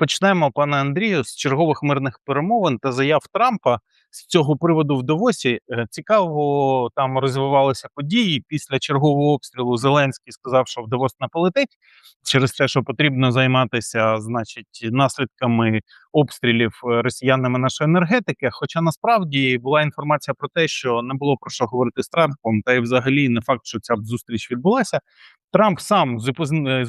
Почнемо, пане Андрію, з чергових мирних перемовин та заяв Трампа з цього приводу в Давосі. Е, Цікаво, там розвивалися події. Після чергового обстрілу Зеленський сказав, що в Давос не полетить через те, що потрібно займатися, значить, наслідками обстрілів е, росіянами нашої енергетики. Хоча насправді була інформація про те, що не було про що говорити з Трампом, та й взагалі не факт, що ця зустріч відбулася. Трамп сам е,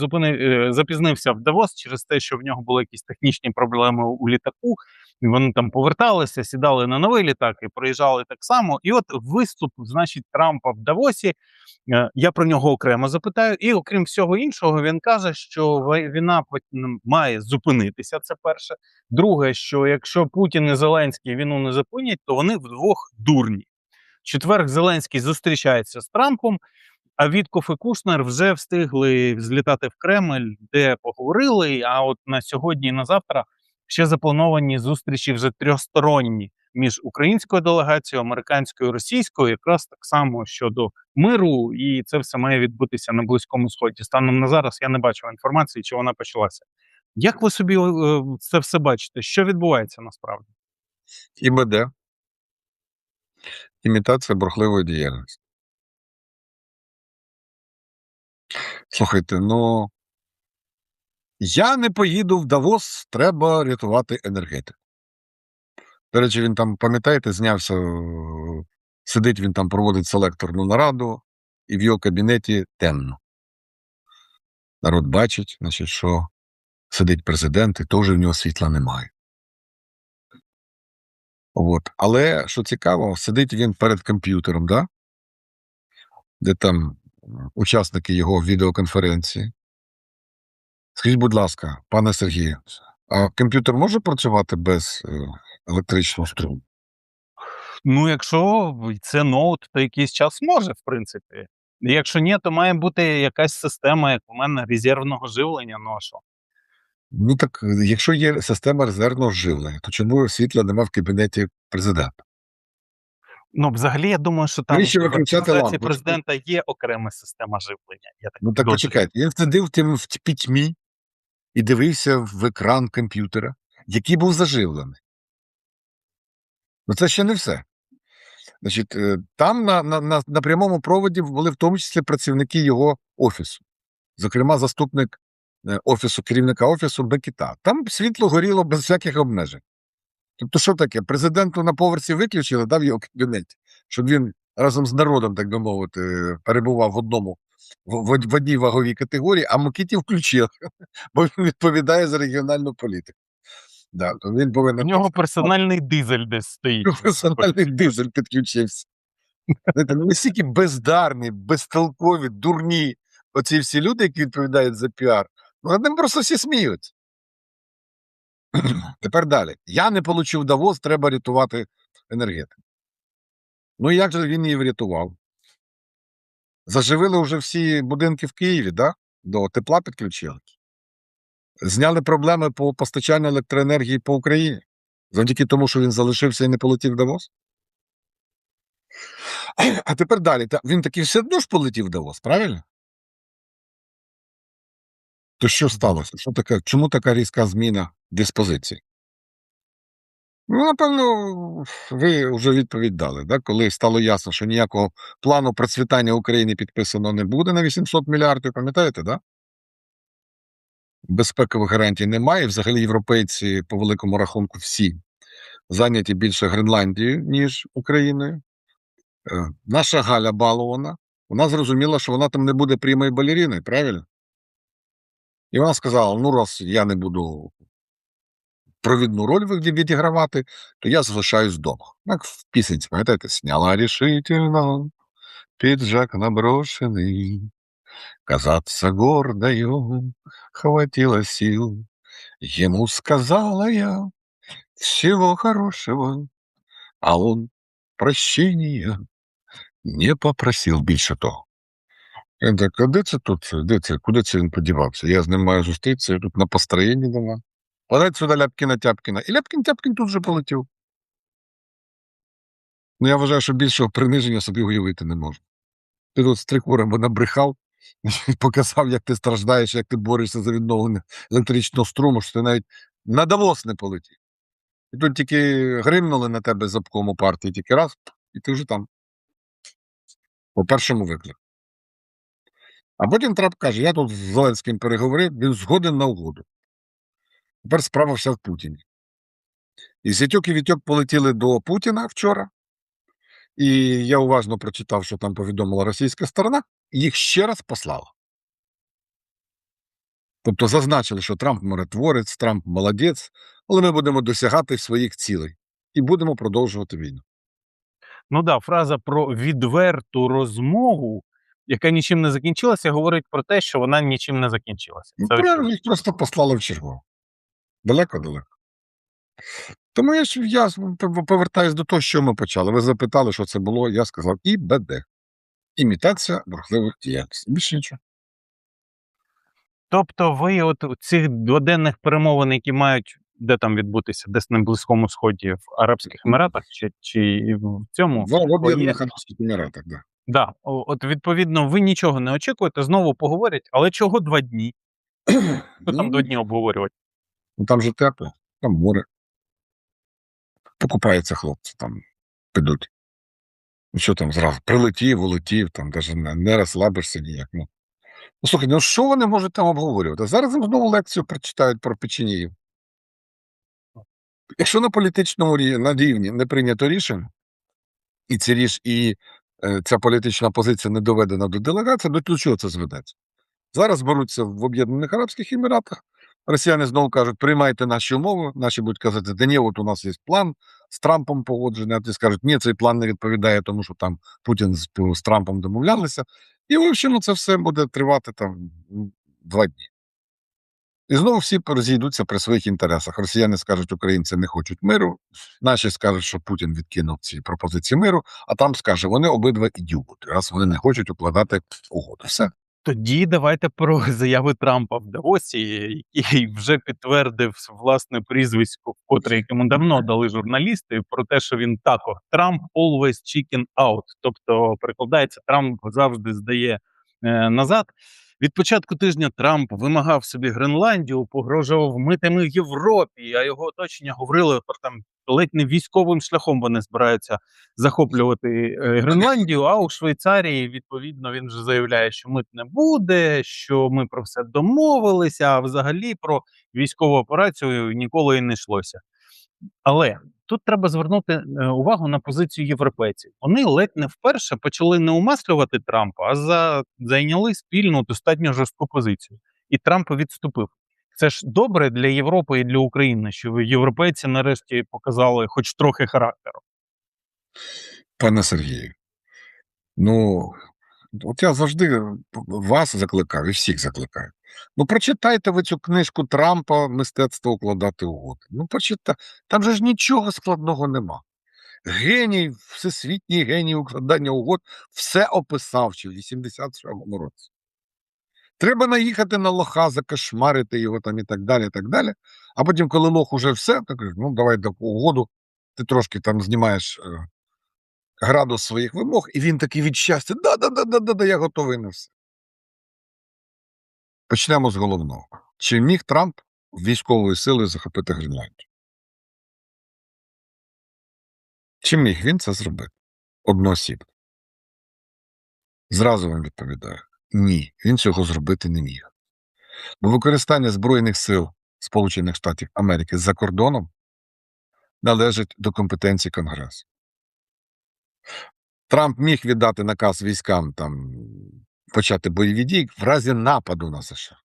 запізнився в Давос через те, що в нього були якісь технічні проблеми у літаку. Вони там поверталися, сідали на новий літак і проїжджали так само. І от виступ, значить, Трампа в Давосі. е, Я про нього окремо запитаю. І окрім всього іншого, він каже, що війна має зупинитися. Це перше. Друге, що якщо Путін і Зеленський війну не зупинять, то вони вдвох дурні. В четвер Зеленський зустрічається з Трампом. А Вітков і Кушнер вже встигли злітати в Кремль, де поговорили. А от на сьогодні і на завтра ще заплановані зустрічі вже трьохсторонні між українською делегацією, американською і російською, якраз так само щодо миру, і це все має відбутися на близькому сході. Станом на зараз я не бачив інформації, чи вона почалася. Як ви собі е, це все бачите? Що відбувається насправді? ІБД. Імітація бурхливої діяльності. Слухайте, ну я не поїду в Давос, треба рятувати енергетику. До речі, він там, пам'ятаєте, знявся, сидить він там, проводить селекторну нараду, і в його кабінеті темно. Народ бачить, значить, що сидить президент, і теж в нього світла немає. От. Але що цікаво, сидить він перед комп'ютером, да? де там учасники його відеоконференції. Скажіть, будь ласка, пане Сергію, а комп'ютер може працювати без е, електричного струму? Ну, якщо це ноут, то якийсь час може, в принципі. Якщо ні, то має бути якась система, як у мене, резервного живлення. Ну а що? Ну так, е, якщо є система резервного живлення, то чому світла нема в кабінеті президента? Ну, взагалі, я думаю, що там в адміністрації президента є окрема система живлення. Я так Ну так почекайте, він сидив в тім в пітьмі і дивився в екран комп'ютера, який був заживлений. Ну це ще не все. Значить, е, там на, на, на, прямому проводі були в тому числі працівники його офісу, зокрема, заступник е, офісу, керівника офісу Бекіта. Там світло горіло без всяких обмежень. Тобто, що таке? Президенту на поверсі виключили, дав його кабінеті, щоб він разом з народом, так би мовити, е, перебував в одному в, в, одній ваговій категорії, а Микиті включив, бо він відповідає за регіональну політику. Да, то він У нього персональний дизель десь стоїть. Персональний дизель підключився. Ну, настільки бездарні, безтолкові, дурні оці всі люди, які відповідають за піар, ну над ним просто всі сміються. Тепер далі. Я не получив Давос, треба рятувати енергетику. Ну як же він її врятував? Заживили вже всі будинки в Києві, да? до тепла підключили. Зняли проблеми по постачанню електроенергії по Україні. Завдяки тому, що він залишився і не полетів в Давос. А тепер далі. Він таки все одно ж полетів в Давос, правильно? То що сталося? Що таке? Чому така різка зміна диспозиції? Ну, напевно, ви вже відповідь дали, да? коли стало ясно, що ніякого плану процвітання України підписано не буде на 800 мільярдів, пам'ятаєте, да? Безпекових гарантій немає. Взагалі, європейці, по великому рахунку, всі зайняті більше Гренландією, ніж Україною. Е, Наша Галя балована, вона зрозуміла, що вона там не буде прямою балеріною, правильно? І вона сказала: ну, раз я не буду провідну роль від- відігравати, то я залишаюсь вдома. Як в пісенці, пам'ятаєте, сняла рішительно, піджак наброшений, казаться гордою, хватило сил. Ему сказала я всего хорошего, а он прощения не попросив більше того. Він так, а де це тут? Де це? Куди це він подівався? Я з ним маю зустрітися, я тут на построєнні дома. Подать сюди Ляпкіна Тяпкіна. І Ляпкін Тяпкін тут же полетів. Ну, я вважаю, що більшого приниження собі уявити не можна. Ти тут з трикуром набрехав, і показав, як ти страждаєш, як ти борешся за відновлення електричного струму, що ти навіть На Давос не полетів. І тут тільки гримнули на тебе з обкому партії, тільки раз, і ти вже там. По першому виклику. А потім Трамп каже: я тут з Зеленським переговорив, він згоден на угоду. Тепер справа вся в Путіні. І Сітьок і Вітьок полетіли до Путіна вчора. І я уважно прочитав, що там повідомила російська сторона, і їх ще раз послала. Тобто зазначили, що Трамп миротворець, Трамп молодець, але ми будемо досягати своїх цілей і будемо продовжувати війну. Ну да, фраза про відверту розмову, яка нічим не закінчилася, говорить про те, що вона нічим не закінчилася. Ну, Це очевидно. їх просто послали в чергову. Далеко-далеко. Тому я ж я повертаюся до того, що ми почали. Ви запитали, що це було, я сказав ІБД. Імітація бурхливих діяльностей. Більше нічого. Тобто, ви от цих дводенних перемовин, які мають де там відбутися, десь на Близькому Сході, в Арабських Еміратах, чи, чи в цьому В, Об'єднаних Арабських Еміратах, да. Да, от відповідно, ви нічого не очікуєте, знову поговорять, але чого два дні? Що там Ну, два дні обговорювати? Ну, там же тепло, там море. Покупаються хлопці, там підуть. Ну, що там зразу? Прилетів, улетів, там навіть не, не розслабишся ніяк. Ну. ну слухай, ну що вони можуть там обговорювати? Зараз їм знову лекцію прочитають про печенігів. Якщо на політичному на рівні не прийнято рішення, і ці ріш, і е, ця політична позиція не доведена до делегації, до чого це зведеться? Зараз беруться в Об'єднаних Арабських Еміратах. Росіяни знову кажуть, приймайте наші умови. Наші будуть казати, да ні, от у нас є план з Трампом погоджений, а ті скажуть, ні, цей план не відповідає тому, що там Путін з, з Трампом домовлялися. І, в общем, це все буде тривати там два дні. І знову всі розійдуться при своїх інтересах. Росіяни скажуть, українці не хочуть миру, наші скажуть, що Путін відкинув ці пропозиції миру, а там скаже, вони обидва ідіоти, раз вони не хочуть укладати угоду. Все. Тоді давайте про заяви Трампа в Давосі, який вже підтвердив власне прізвисько, котре йому давно дали журналісти, про те, що він тако Трамп always chicken out. Тобто перекладається, Трамп завжди здає е, назад. Від початку тижня Трамп вимагав собі Гренландію, погрожував митами Європі, а його оточення говорили про там ледь не військовим шляхом вони збираються захоплювати е, Гренландію. А у Швейцарії відповідно він вже заявляє, що мит не буде, що ми про все домовилися. А взагалі про військову операцію ніколи і не йшлося. Але тут треба звернути е, увагу на позицію європейців. Вони ледь не вперше почали не умаслювати Трампа, а за, зайняли спільну достатньо жорстку позицію. І Трамп відступив. Це ж добре для Європи і для України, що європейці нарешті показали хоч трохи характеру. Пане Сергію, ну, от я завжди вас закликав і всіх закликаю. Ну, прочитайте ви цю книжку Трампа Мистецтво укладати угоди. Ну, прочитайте. Там же ж нічого складного нема. Геній, всесвітній геній укладання угод все описав ще в 87-му році. Треба наїхати на лоха, закошмарити його там і так далі, і так далі. А потім, коли лох уже все, то кажеш, ну давай таку угоду, ти трошки там знімаєш е, градус своїх вимог, і він такий від щастя, да-да-да-да-да, я готовий на все. Почнемо з головного. Чи міг Трамп військовою силою захопити Гренландію? Чи міг він це зробити? Одноосібно. Зразу вам відповідаю: ні, він цього зробити не міг. Бо використання Збройних сил Сполучених Штатів Америки за кордоном належить до компетенції Конгресу. Трамп міг віддати наказ військам там почати бойові дії в разі нападу на США.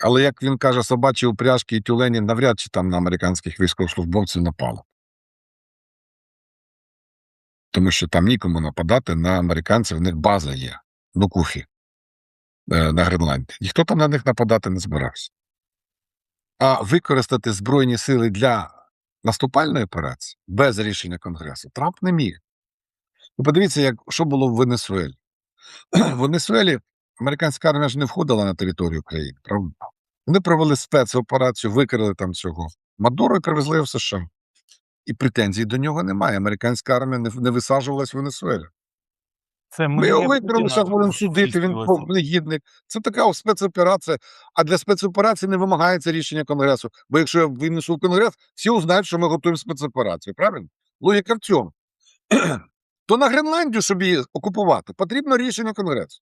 Але, як він каже, собачі упряжки і тюлені навряд чи там на американських військовослужбовців напало. Тому що там нікому нападати на американців, в них база є в Куфі е, на Гренландії. Ніхто там на них нападати не збирався. А використати Збройні сили для наступальної операції без рішення Конгресу Трамп не міг. Ви подивіться, як, що було в Венесуелі. В Венесуелі американська армія ж не входила на територію країни, правда? Вони провели спецоперацію, викрили там цього Мадуро і привезли його в США. І претензій до нього немає. Американська армія не, не висаджувалась в Венесуелі. Це Ми його викрили, зараз будемо судити, він негідник. Це така спецоперація. А для спецоперації не вимагається рішення Конгресу. Бо якщо я винесу в Конгрес, всі узнають, що ми готуємо спецоперацію. Правильно? Логіка в цьому. То на Гренландію, її окупувати, потрібно рішення Конгресу.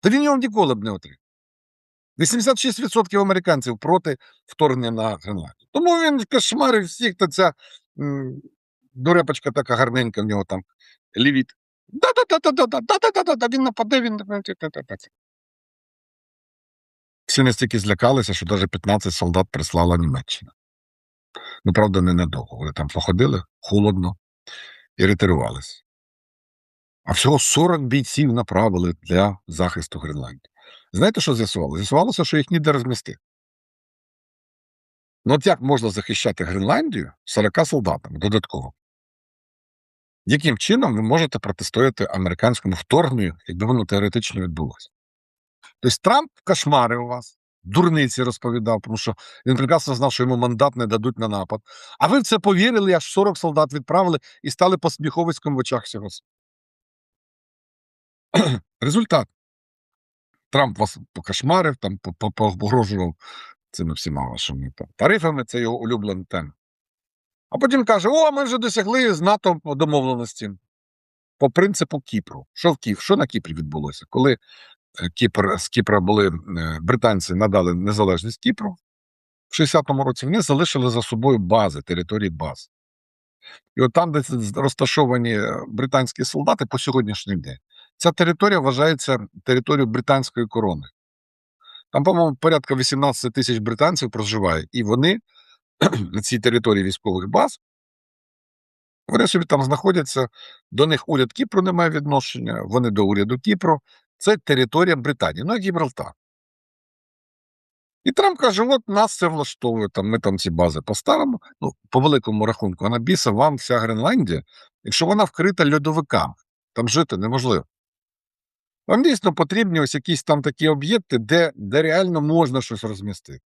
Та він його ніколи б не отримав. 86% американців проти вторгнення на Гренландію. Тому він кошмарив всіх, то ця дурепочка така гарненька в нього там лівіт. Да-да-да-да-да-да-да-да-да-да, він нападе, він. Всі настільки злякалися, що навіть 15 солдат прислала Німеччина. Ну, правда, не надовго. Вони там походили холодно і ретирувалися. А всього 40 бійців направили для захисту Гренландії. Знаєте, що з'ясувалося? З'ясувалося, що їх ніде розмістити. Ну, от як можна захищати Гренландію 40 солдатами додатково? Яким чином ви можете протистояти американському вторгненню, якби воно теоретично відбулося? Тобто Трамп кошмарив вас, дурниці розповідав, тому що він прекрасно знав, що йому мандат не дадуть на напад. А ви в це повірили, аж 40 солдат відправили і стали посміховиськом в очах всього. Результат. Трамп вас покошмарив, там по- по- погрожував цими всіма вашими там, тарифами, це його улюблена тема. А потім каже: О, ми вже досягли з НАТО домовленості по принципу Кіпру. Що в Кіп? Що на Кіпрі відбулося? Коли е, Кіпр, з Кіпра були е, британці надали незалежність Кіпру в 60-му році, вони залишили за собою бази, території баз. І от там, де розташовані е, британські солдати по сьогоднішній день, ця територія вважається територією британської корони. Там, по-моєму, порядка 18 тисяч британців проживає, і вони на цій території військових баз. Вони собі там знаходяться, до них уряд Кіпру не має відношення, вони до уряду Кіпру. Це територія Британії, ну як Гібралтар. І Трамп каже: от нас це влаштовує, там, ми там ці бази поставимо. Ну, по великому рахунку, вона біса вам вся Гренландія, якщо вона вкрита льодовиками, там жити неможливо. Вам дійсно потрібні ось якісь там такі об'єкти, де, де реально можна щось розмістити.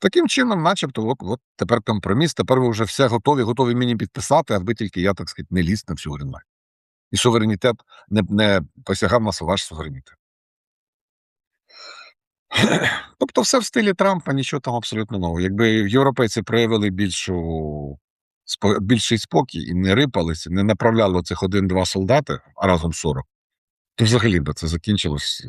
Таким чином, начебто, от, от тепер компроміс, тепер ви вже все готові, готові мені підписати, аби тільки я, так сказати, не ліз на всю Гренландію. І суверенітет не, не посягав на ваш суверенітет. Тобто, все в стилі Трампа, нічого там абсолютно нового. Якби європейці проявили більшу, більший спокій і не рипалися, не направляли оцих один-два солдати, а разом 40, то взагалі би це закінчилось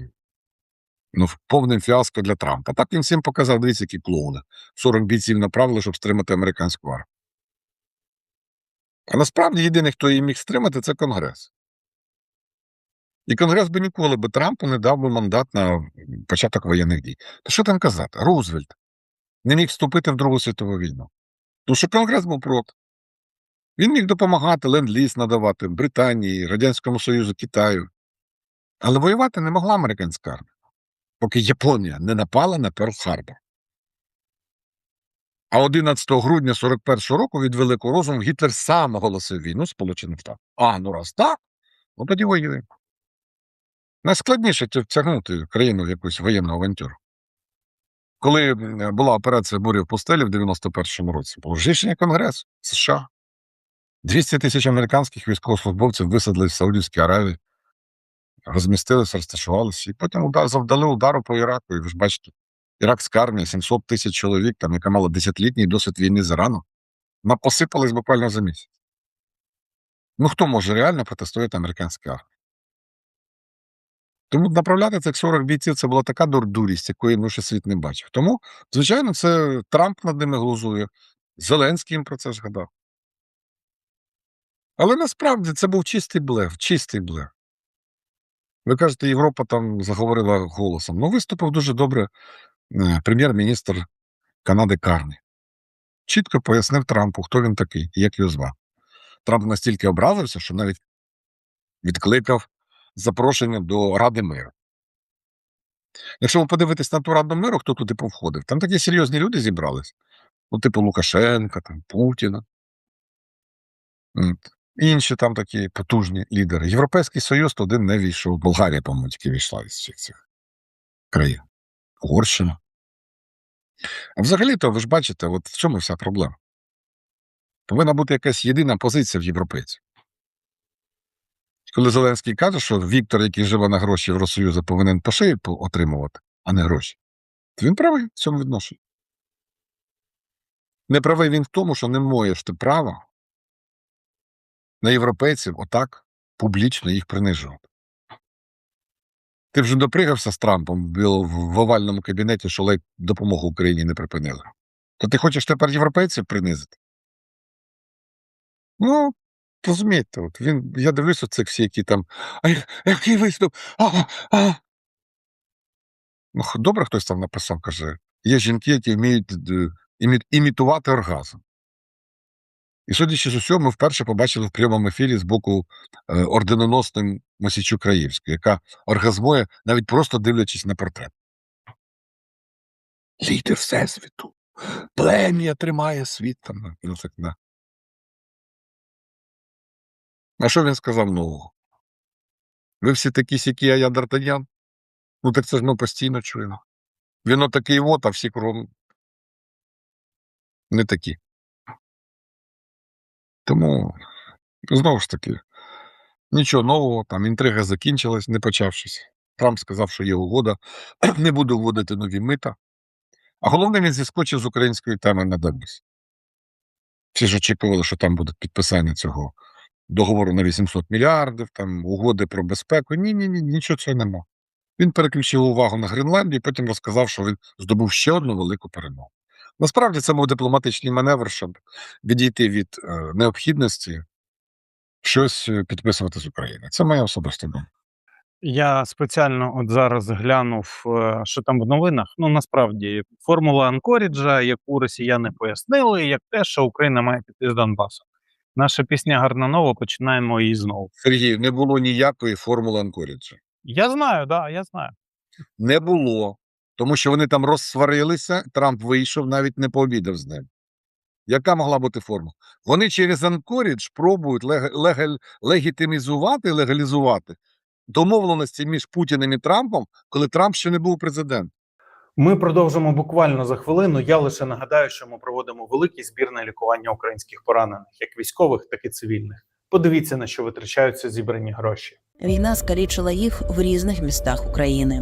ну, повним фіаско для Трампа. Так він всім показав, дивіться, які клоуни. 40 бійців направили, щоб стримати американську армію. А насправді єдиний, хто її міг стримати, це Конгрес. І Конгрес би ніколи би Трампу не дав би мандат на початок воєнних дій. То що там казати? Рузвельт не міг вступити в Другу світову війну. Тому що Конгрес був проти. Він міг допомагати, ленд-ліз надавати Британії, Радянському Союзу, Китаю. Але воювати не могла американська армія, поки Японія не напала на Перл-Харбор. А 11 грудня 41-го року від великого розуму Гітлер сам оголосив війну Сполученим Штатам. А, ну раз так, ну тоді воюємо. Найскладніше тя- втягнути країну в якусь воєнну авантюру. Коли була операція буря в пустелі в 91-му році, було ж рішення Конгресу США. 200 тисяч американських військовослужбовців висадили в Саудівській Аравії, розмістилися, розташувалися, і потім удар, завдали удару по Іраку. І ви ж бачите, іракська армія, 700 тисяч чоловік, там, яка мала десятилітній досвід війни з Іраном, посипалась буквально за місяць. Ну хто може реально протистояти американській армії? Тому направляти цих 40 бійців це була така дурдурість, якої ну, ще світ не бачив. Тому, звичайно, це Трамп над ними глузує, Зеленський їм про це згадав. Але насправді це був чистий блеф, чистий блеф. Ви кажете, Європа там заговорила голосом. Ну, виступив дуже добре е, прем'єр-міністр Канади Карні. Чітко пояснив Трампу, хто він такий і як його звав. Трамп настільки образився, що навіть відкликав запрошення до Ради миру. Якщо ви подивитесь на ту Раду миру, хто туди повходив, там такі серйозні люди зібрались. Ну, типу Лукашенка, там, Путіна. Інші там такі потужні лідери. Європейський Союз туди не війшов. Болгарія, по-моєму, тільки війшла із всіх цих країн. Угорщина. А взагалі-то ви ж бачите, от в чому вся проблема. Повинна бути якась єдина позиція в європейців. Коли Зеленський каже, що Віктор, який живе на гроші Євросоюзу, повинен по шиї отримувати, а не гроші, то він правий в цьому відношенні. Не правий він в тому, що не маєш ти права на європейців отак публічно їх принижувати. Ти вже допригався з Трампом в, овальному кабінеті, що ледь допомогу Україні не припинили. То ти хочеш тепер європейців принизити? Ну, розумієте, от він, я дивлюся цих всі, які там. А який виступ? А, а. Ну, добре, хтось там написав, каже: є жінки, які вміють е, імітувати оргазм. І судячи з усього, ми вперше побачили в прямому ефірі з боку е, орденоносної Мосічук Краївської, яка оргазмує, навіть просто дивлячись на портрет. Лідер Всесвіту. Плем'я тримає світ там. Ну, так, да. А що він сказав нового? Ви всі такі сякі, а я Д'Артаньян? Ну так це ж ми постійно чуємо. Він отакий от, а всі кругом не такі. Тому, знову ж таки, нічого нового, там інтрига закінчилась, не почавшись. Трамп сказав, що є угода, не буде вводити нові мита. А головне, він зіскочив з української теми на Донбасі. Всі ж очікували, що там буде підписання цього договору на 800 мільярдів, там угоди про безпеку. Ні, ні, ні, нічого цього нема. Він переключив увагу на Гренландію потім розказав, що він здобув ще одну велику перемогу. Насправді це був дипломатичний маневр, щоб відійти від е, необхідності щось е, підписувати з України. Це моя особиста думка. Я спеціально от зараз глянув, е, що там в новинах. Ну насправді формула Анкоріджа, яку росіяни пояснили, як те, що Україна має піти з Донбасу. Наша пісня гарна нова, починаємо її знову. Сергій, не було ніякої формули Анкоріджа. Я знаю, да, я знаю. Не було. Тому що вони там розсварилися, Трамп вийшов, навіть не пообідав з ним. Яка могла бути форма? Вони через Анкорідж пробують лег- легаль- легітимізувати, легалізувати домовленості між Путіним і Трампом, коли Трамп ще не був президентом. Ми продовжимо буквально за хвилину. Я лише нагадаю, що ми проводимо великий збір на лікування українських поранених, як військових, так і цивільних. Подивіться на що витрачаються зібрані гроші. Війна скалічила їх в різних містах України.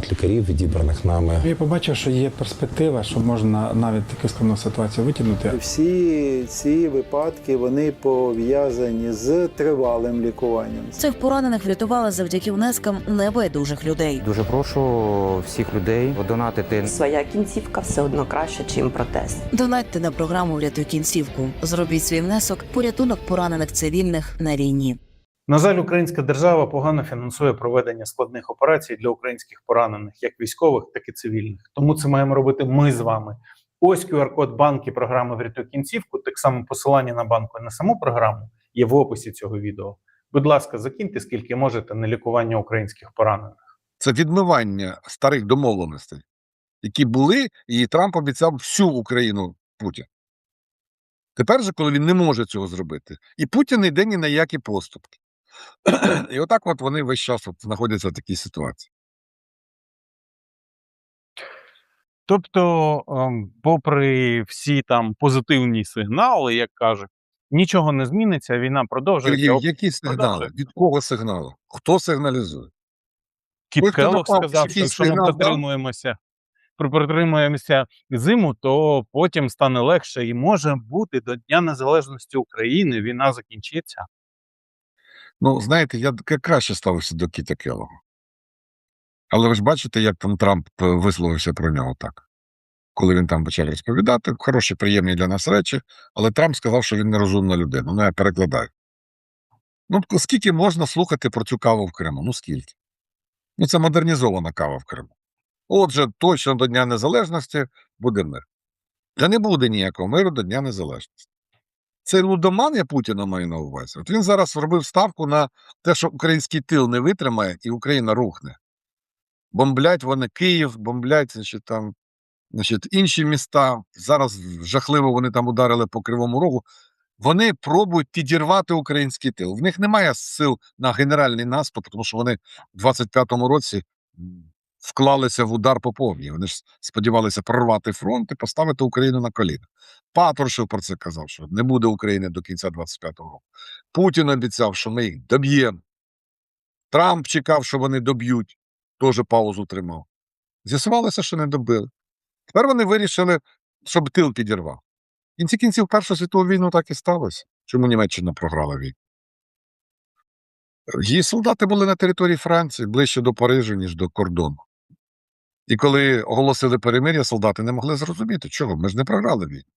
лікарів, відібраних нами. Я побачив, що є перспектива, що можна навіть таку складну ситуацію витягнути. Всі ці випадки вони пов'язані з тривалим лікуванням. Цих поранених врятували завдяки внескам небайдужих людей. Дуже прошу всіх людей донатити Своя кінцівка все одно краще, чим протез. Донатьте на програму Врятуй кінцівку. Зробіть свій внесок порятунок поранених цивільних на війні. На жаль, українська держава погано фінансує проведення складних операцій для українських поранених, як військових, так і цивільних. Тому це маємо робити ми з вами. Ось QR-код банки програми Врятуй кінцівку. Так само посилання на банку і на саму програму є в описі цього відео. Будь ласка, закиньте скільки можете на лікування українських поранених. Це відмивання старих домовленостей, які були, і Трамп обіцяв всю Україну Путін. Тепер же, коли він не може цього зробити, і Путін йде ні на які поступки. І отак от вони весь час от знаходяться в такій ситуації. Тобто, ем, попри всі там позитивні сигнали, як кажуть, нічого не зміниться, війна продовжується. Сергій, які сигнали? Від кого сигнали? Хто сигналізує? Кіт Келлог сказав, що якщо ми сигнал дав? протримуємося, при- протримуємося зиму, то потім стане легше і може бути до Дня Незалежності України війна закінчиться. Ну, знаєте, я краще ставився до Кіта Келлога. Але ви ж бачите, як там Трамп е, висловився про нього так. Коли він там почав розповідати, хороші, приємні для нас речі, але Трамп сказав, що він нерозумна людина. Ну, я перекладаю. Ну, скільки можна слухати про цю каву в Криму? Ну, скільки? Ну, це модернізована кава в Криму. Отже, точно до Дня Незалежності буде мир. Та не буде ніякого миру до Дня Незалежності. Цей лудоман, я Путіна маю на увазі. От він зараз робив ставку на те, що український тил не витримає і Україна рухне. Бомблять вони Київ, бомблять значить, там, значить, інші міста. Зараз жахливо вони там ударили по Кривому Рогу. Вони пробують підірвати український тил. В них немає сил на генеральний наступ, тому що вони в 25-му році вклалися в удар по повній. Вони ж сподівалися прорвати фронт і поставити Україну на коліна. Патрушев про це казав, що не буде України до кінця 25-го року. Путін обіцяв, що ми їх доб'ємо. Трамп чекав, що вони доб'ють, теж паузу тримав. З'ясувалося, що не добили. Тепер вони вирішили, щоб тил підірвав. В кінці кінців Першу світову війну так і сталося. Чому Німеччина програла війну? Її солдати були на території Франції ближче до Парижу, ніж до кордону. І коли оголосили перемир'я, солдати не могли зрозуміти, чого ми ж не програли війну.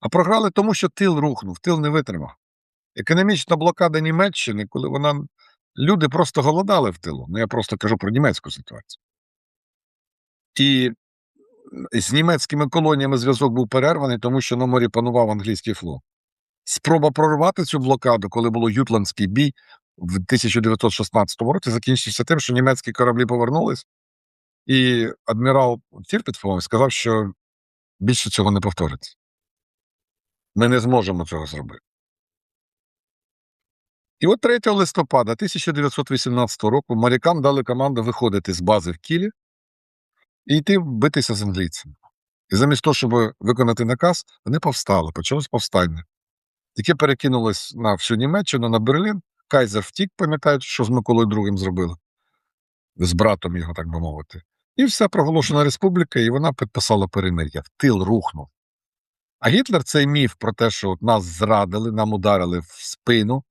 А програли тому, що тил рухнув, тил не витримав. Економічна блокада Німеччини, коли вона. Люди просто голодали в тилу. Ну, я просто кажу про німецьку ситуацію. І з німецькими колоніями зв'язок був перерваний, тому що на морі панував англійський флот. Спроба прорвати цю блокаду, коли було Ютландський бій в 1916 році, закінчився тим, що німецькі кораблі повернулись, і адмірал Тірпіт, по-моєму, сказав, що більше цього не повториться. Ми не зможемо цього зробити. І от 3 листопада 1918 року морякам дали команду виходити з бази в Кілі і йти битися з англійцями. І замість того, щоб виконати наказ, вони повстали, почалось повстання, яке перекинулось на всю Німеччину, на Берлін. Кайзер втік, пам'ятають, що з Миколою II зробили, з братом його, так би мовити. І все проголошена республіка, і вона підписала перемир'я. Тил рухнув. А Гітлер цей міф про те, що от нас зрадили, нам ударили в спину,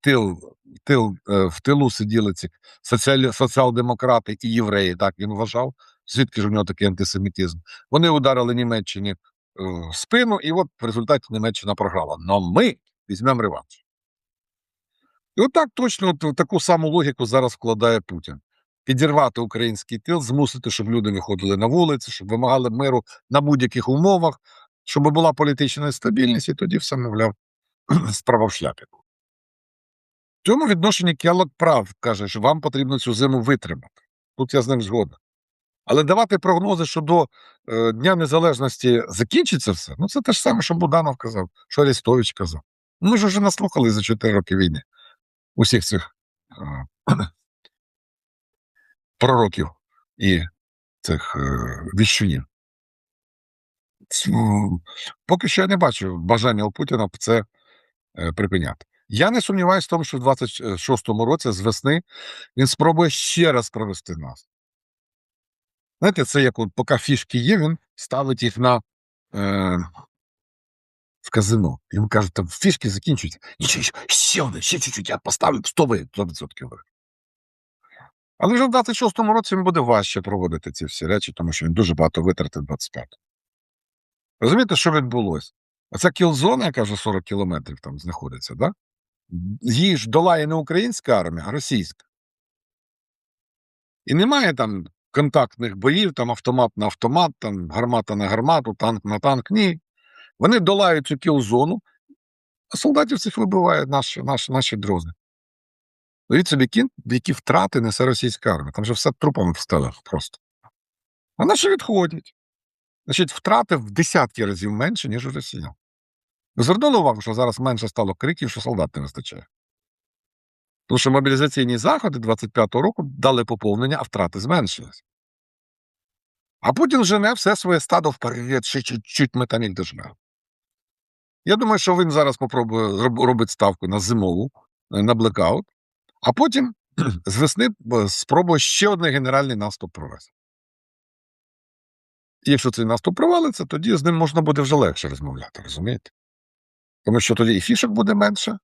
тил, тил, е, в тилу сиділи ці соціалі, соціал-демократи і євреї, так він вважав. Звідки ж у нього такий антисемітизм? Вони ударили Німеччині е, в спину, і от в результаті Німеччина програла. Но ми візьмемо реванш. І отак точно от, таку саму логіку зараз вкладає Путін. Підірвати український тил, змусити, щоб люди виходили на вулиці, щоб вимагали миру на будь-яких умовах, щоб була політична стабільність, і тоді все, мовляв, справа в шляпі. В цьому відношенні Келлок прав каже, що вам потрібно цю зиму витримати. Тут я з ним згоден. Але давати прогнози, що до е, Дня Незалежності закінчиться все, ну це те ж саме, що Буданов казав, що Арестович казав. Ну, Ми ж вже наслухали за 4 роки війни усіх цих е, пророків і цих е, віщунів. Поки що я не бачу бажання у Путіна це е, припиняти. Я не сумніваюся в тому, що в 26-му році з весни він спробує ще раз провести нас. Знаєте, це як от поки фішки є, він ставить їх на е, в казино. Йому кажуть, там фішки закінчуються. Нічого, ще один, ще чуть-чуть, я поставлю 100 ви- 100%. Виграю». Але вже в 26-му році він буде важче проводити ці всі речі, тому що він дуже багато витратив 25 Розумієте, що відбулося? Оця кілзона, яка вже 40 кілометрів там знаходиться, да? її ж долає не українська армія, а російська. І немає там контактних боїв, там автомат на автомат, там гармата на гармату, танк на танк. Ні. Вони долають цю кілзону, а солдатів цих вибивають наші, наші, наші дрони. Уявіть собі, кін, які втрати несе російська армія. Там же все трупами в стелах просто. А наші відходять. Значить, втрати в десятки разів менше, ніж у росіян. Ви звернули увагу, що зараз менше стало криків, що солдат не вистачає. Тому що мобілізаційні заходи 25-го року дали поповнення, а втрати зменшились. А Путін жене все своє стадо вперед, ще чуть-чуть ми там їх дожмемо. Я думаю, що він зараз попробує робити ставку на зимову, е, на блекаут, а потім з весни спробує ще один генеральний наступ провести. Якщо цей наступ провалиться, тоді з ним можна буде вже легше розмовляти, розумієте? Тому що тоді і фішок буде менше,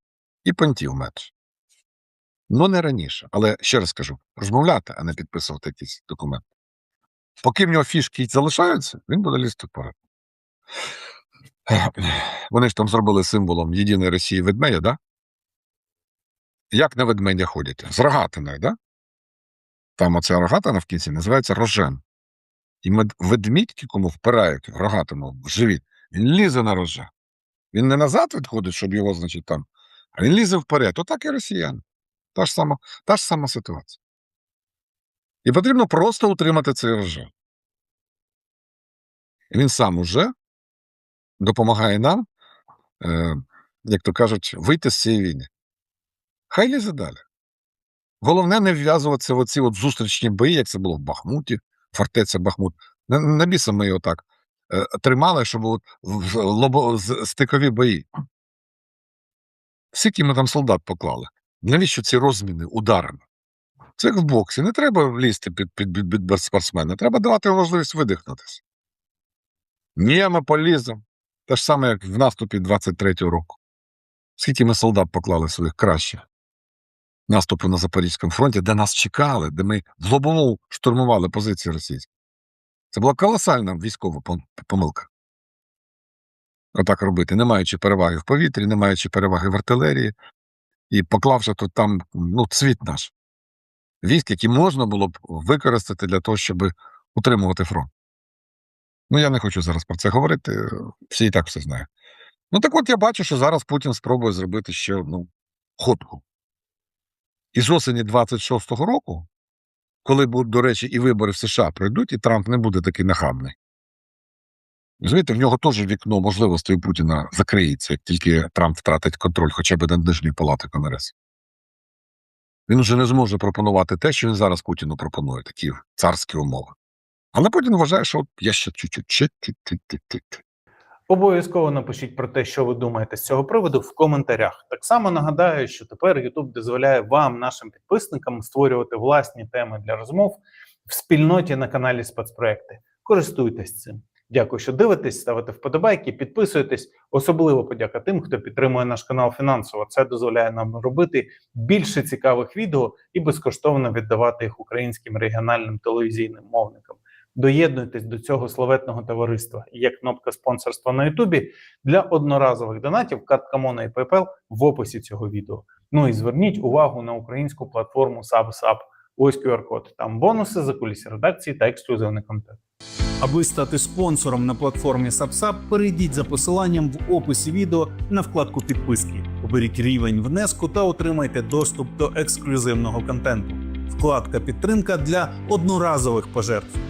і понтів менше. Ну, не раніше. Але ще раз кажу: розмовляти, а не підписувати якісь документи. Поки в нього фішки залишаються, він буде лізти вперед. Вони ж там зробили символом Єдиної Росії ведмедя, да? Як на ведмедя ходять? З рогатиною, да? Там оця рогатина в кінці називається рожен. І ведмідь, кому впирають рогатому в живіт, він лізе на рожа. Він не назад відходить, щоб його, значить, там, а він лізе вперед. Отак і росіяни. Та ж сама, та ж сама ситуація. І потрібно просто утримати цей рожа. І він сам уже допомагає нам, е, як то кажуть, вийти з цієї війни. Хай лізе далі. Головне не вв'язуватися в оці от зустрічні бої, як це було в Бахмуті, фортеця Бахмут. На, біса ми його так е, тримали, щоб от лобо, стикові бої. Скільки ми там солдат поклали? Навіщо ці розміни ударами? Це як в боксі. Не треба лізти під, під, під, під, спортсмена, треба давати можливість видихнутися. Ні, ми поліземо. Те ж саме, як в наступі 23-го року. Скільки ми солдат поклали своїх кращих наступу на Запорізькому фронті, де нас чекали, де ми в лобову штурмували позиції російські. Це була колосальна військова помилка. Отак робити, не маючи переваги в повітрі, не маючи переваги в артилерії, і поклавши тут там ну, світ наш. Військ, які можна було б використати для того, щоб утримувати фронт. Ну, я не хочу зараз про це говорити, всі і так все знають. Ну так от я бачу, що зараз Путін спробує зробити ще одну ходку. І з осені 26-го року, коли до речі, і вибори в США пройдуть, і Трамп не буде такий нахабний. Розумієте, в нього теж вікно можливостей Путіна закриється, як тільки Трамп втратить контроль хоча б над нижньою палатою Конгресу. Він вже не зможе пропонувати те, що він зараз Путіну пропонує, такі царські умови. Але Путін вважає, що от я ще чуть-чуть, ще чуть-чуть. Обов'язково напишіть про те, що ви думаєте з цього приводу в коментарях. Так само нагадаю, що тепер YouTube дозволяє вам, нашим підписникам, створювати власні теми для розмов в спільноті на каналі Спецпроекти. Користуйтесь цим. Дякую, що дивитесь, ставите вподобайки, підписуєтесь. Особливо подяка тим, хто підтримує наш канал фінансово. Це дозволяє нам робити більше цікавих відео і безкоштовно віддавати їх українським регіональним телевізійним мовникам. Доєднуйтесь до цього славетного товариства. Є кнопка спонсорства на Ютубі для одноразових донатів, картка Мона і PayPal в описі цього відео. Ну і зверніть увагу на українську платформу SubSub. Ось QR-код. Там бонуси за кулісі редакції та ексклюзивний контент. Аби стати спонсором на платформі SubSub, перейдіть за посиланням в описі відео на вкладку підписки. Оберіть рівень внеску та отримайте доступ до ексклюзивного контенту. Вкладка Підтримка для одноразових пожертв.